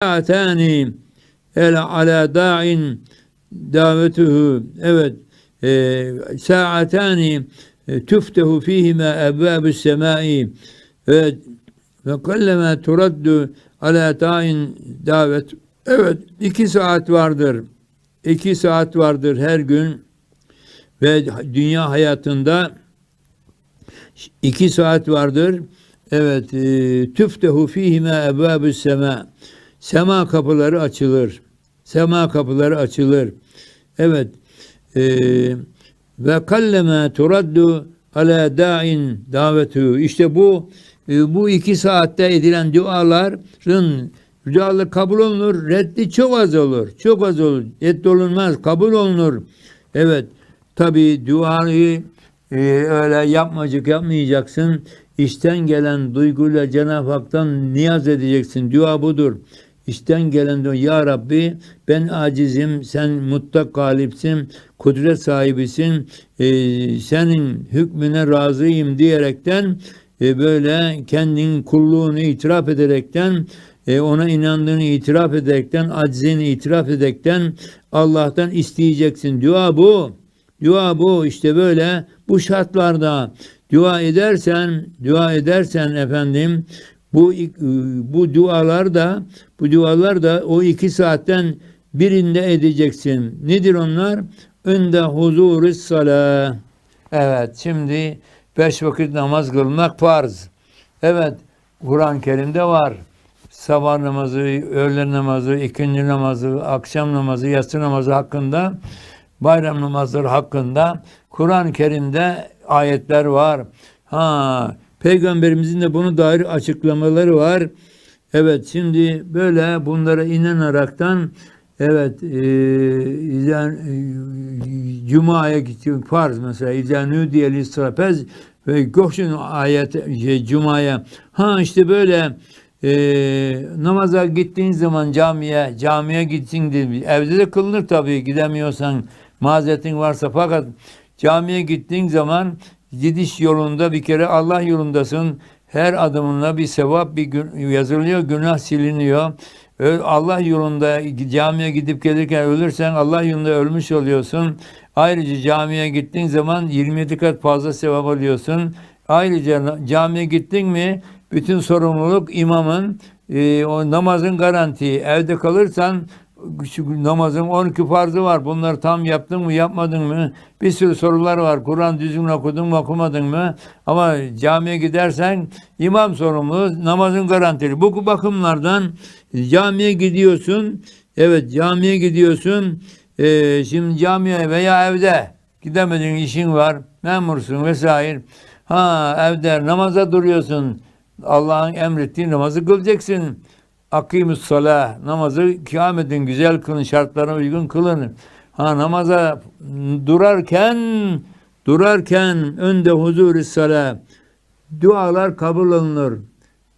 Atani el ala da'in davetuhu. Evet e, saatani e, tuftehu fihima ebvabus semai evet ve kallema turaddu ala da'in davet. Evet iki saat vardır. İki saat vardır her gün. Ve dünya hayatında iki saat vardır. Evet e, tüftehu fihime ebvabus sema sema kapıları açılır. Sema kapıları açılır. Evet. E, ve kallema turaddu ala da'in davetu. İşte bu e, bu iki saatte edilen duaların dualar kabul olunur reddi çok az olur çok az olur reddolunmaz kabul olunur. Evet tabi duayı e, öyle yapmacık yapmayacaksın. İşten gelen duyguyla Cenab-ı Hak'tan niyaz edeceksin. Dua budur. İşten gelen dua. Ya Rabbi ben acizim, sen mutlak galipsin, kudret sahibisin, e, senin hükmüne razıyım diyerekten e, böyle kendin kulluğunu itiraf ederekten e, ona inandığını itiraf ederekten, aczini itiraf ederekten Allah'tan isteyeceksin. Dua bu. Dua bu. işte böyle bu şartlarda dua edersen, dua edersen efendim bu bu dualar da bu dualar da o iki saatten birinde edeceksin. Nedir onlar? Önde huzurus salah. Evet şimdi beş vakit namaz kılmak farz. Evet Kur'an-ı Kerim'de var. Sabah namazı, öğlen namazı, ikindi namazı, akşam namazı, yatsı namazı hakkında, bayram namazları hakkında Kur'an-ı Kerim'de ayetler var. Ha, peygamberimizin de bunu dair açıklamaları var. Evet şimdi böyle bunlara inanaraktan evet e, e, Cuma'ya gittim farz mesela izanü diye listrapez ve gökşün ayet şey, Cuma'ya ha işte böyle e, namaza gittiğin zaman camiye camiye gitsin diye evde de kılınır tabii gidemiyorsan mazeretin varsa fakat camiye gittiğin zaman gidiş yolunda bir kere Allah yolundasın. Her adımına bir sevap bir gün yazılıyor, günah siliniyor. Allah yolunda camiye gidip gelirken ölürsen Allah yolunda ölmüş oluyorsun. Ayrıca camiye gittiğin zaman 27 kat fazla sevap alıyorsun. Ayrıca camiye gittin mi bütün sorumluluk imamın, e, o namazın garanti. Evde kalırsan namazın 12 farzı var. Bunları tam yaptın mı, yapmadın mı? Bir sürü sorular var. Kur'an düzgün okudun mu, okumadın mı? Ama camiye gidersen imam sorumlu, namazın garantili. Bu bakımlardan camiye gidiyorsun. Evet, camiye gidiyorsun. Ee, şimdi camiye veya evde gidemedin, işin var, memursun vesaire. Ha evde namaza duruyorsun. Allah'ın emrettiği namazı kılacaksın. Akimus salah namazı kıyam edin, güzel kılın, şartlarına uygun kılın. Ha namaza durarken durarken önde huzur salah dualar kabul olunur.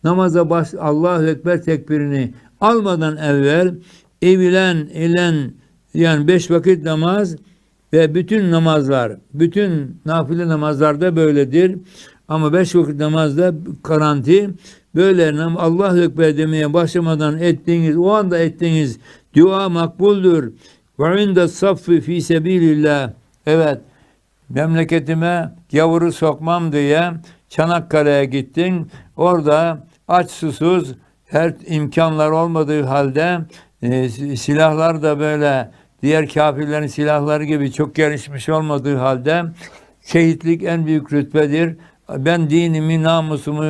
Namaza baş Allahu ekber tekbirini almadan evvel evilen ilen yani beş vakit namaz ve bütün namazlar, bütün nafile namazlarda böyledir. Ama beş vakit namazda karanti böyle Allah Ekber demeye başlamadan ettiğiniz, o anda ettiğiniz dua makbuldür. Ve inde saffı fi sebilillah. Evet, memleketime gavuru sokmam diye Çanakkale'ye gittin. Orada aç susuz her imkanlar olmadığı halde e, silahlar da böyle diğer kafirlerin silahları gibi çok gelişmiş olmadığı halde şehitlik en büyük rütbedir ben dinimi, namusumu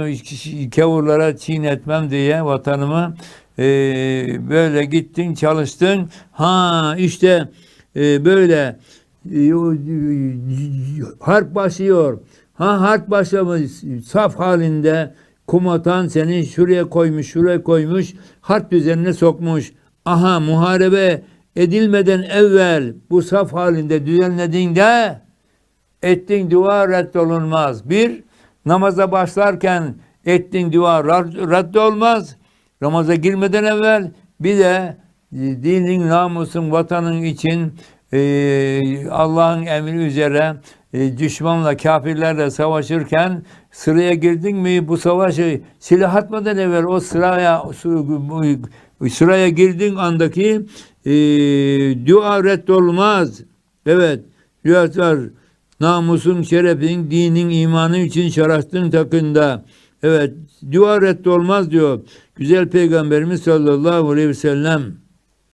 kavurlara çiğnetmem diye vatanımı e, böyle gittin, çalıştın. Ha işte e, böyle e, harp başlıyor. Ha harp başlamış saf halinde komutan seni şuraya koymuş, şuraya koymuş, harp düzenine sokmuş. Aha muharebe edilmeden evvel bu saf halinde düzenlediğinde ettiğin dua reddolunmaz. Bir, namaza başlarken ettiğin dua reddolmaz. Namaza girmeden evvel bir de e, dinin, namusun, vatanın için e, Allah'ın emri üzere e, düşmanla, kafirlerle savaşırken sıraya girdin mi bu savaşı silah atmadan evvel o sıraya Sıraya girdiğin andaki e, dua reddolmaz. Evet. Rivayet var. Namusun, şerefin, dinin, imanın için şarastın takında. Evet. Dua reddolmaz diyor. Güzel Peygamberimiz sallallahu aleyhi ve sellem.